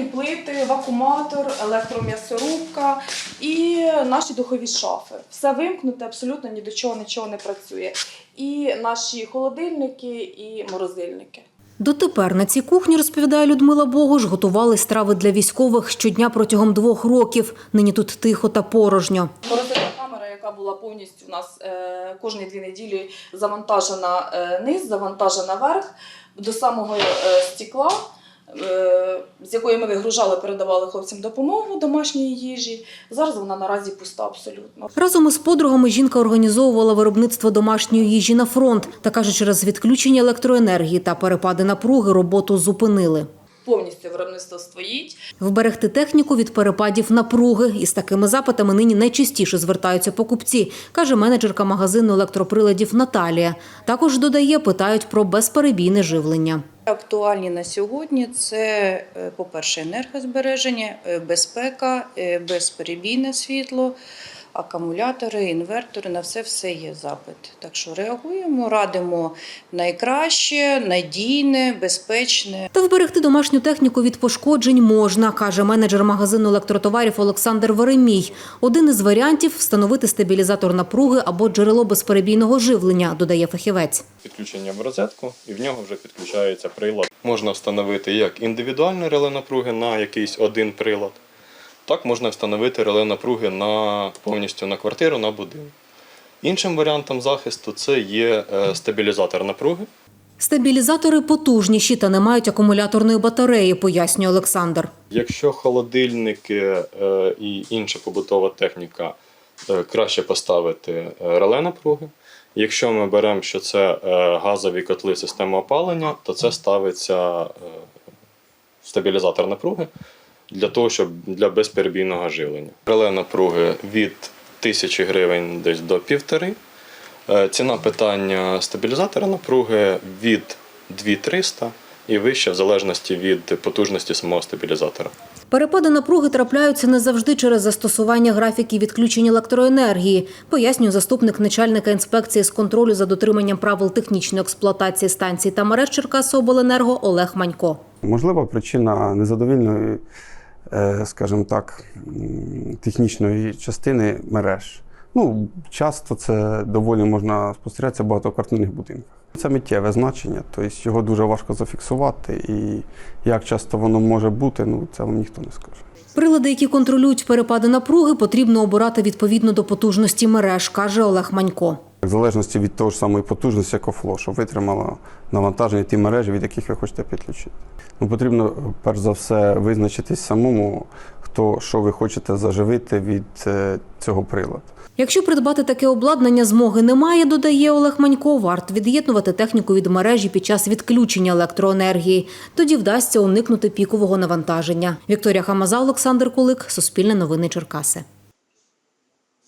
Варені плити, вакууматор, електром'ясорубка і наші духові шафи. Все вимкнуте, абсолютно ні до чого нічого не працює. І наші холодильники, і морозильники. Дотепер на цій кухні, розповідає Людмила Богуш, готували страви для військових щодня протягом двох років. Нині тут тихо та порожньо. Яка була повністю у нас е, кожні дві неділі завантажена е, низ, завантажена верх до самого е, стекла, з якої ми вигружали, передавали хлопцям допомогу домашньої їжі. Зараз вона наразі пуста абсолютно. Разом із подругами жінка організовувала виробництво домашньої їжі на фронт. Та каже, через відключення електроенергії та перепади напруги роботу зупинили. Повністю виробництво стоїть. Вберегти техніку від перепадів напруги. Із такими запитами нині найчастіше звертаються покупці, каже менеджерка магазину електроприладів Наталія. Також додає, питають про безперебійне живлення. Актуальні на сьогодні це, е, по-перше, енергозбереження, е, безпека, е, безперебійне світло, акумулятори, інвертори. На все все є запит. Так що реагуємо, радимо найкраще, надійне, безпечне. Та вберегти домашню техніку від пошкоджень можна, каже менеджер магазину електротоварів Олександр Веремій. Один із варіантів встановити стабілізатор напруги або джерело безперебійного живлення, додає фахівець. підключення в розетку, і в нього вже підключається прилад. Можна встановити як індивідуальне реле напруги на якийсь один прилад, так можна встановити реле напруги на, повністю на квартиру, на будинок. Іншим варіантом захисту це є е, стабілізатор напруги. Стабілізатори потужніші та не мають акумуляторної батареї, пояснює Олександр. Якщо холодильники е, і інша побутова техніка, е, краще поставити реле напруги. Якщо ми беремо, що це газові котли системи опалення, то це ставиться стабілізатор напруги для того, щоб для безперебійного живлення. Реле напруги від 1000 гривень десь до півтори. Е, Ціна питання стабілізатора напруги від 2300 і вище в залежності від потужності самого стабілізатора. Перепади напруги трапляються не завжди через застосування графіків відключення електроенергії, пояснює заступник начальника інспекції з контролю за дотриманням правил технічної експлуатації станцій та мереж Черкасобленерго Олег Манько. Можлива причина незадовільної, скажімо так, технічної частини мереж. Ну, часто це доволі можна спостерігатися в багатоквартирних будинках. Це миттєве значення, тобто його дуже важко зафіксувати, і як часто воно може бути, ну це вам ніхто не скаже. Прилади, які контролюють перепади напруги, потрібно обирати відповідно до потужності мереж, каже Олег Манько. В залежності від того ж самої потужності, як офло, витримало навантаження ті мережі, від яких ви хочете підключити. Ну, потрібно перш за все визначитись самому, хто що ви хочете заживити від е, цього приладу. Якщо придбати таке обладнання змоги немає, додає Олег Манько, варто від'єднувати техніку від мережі під час відключення електроенергії. Тоді вдасться уникнути пікового навантаження. Вікторія Хамаза, Олександр Кулик, Суспільне новини Черкаси.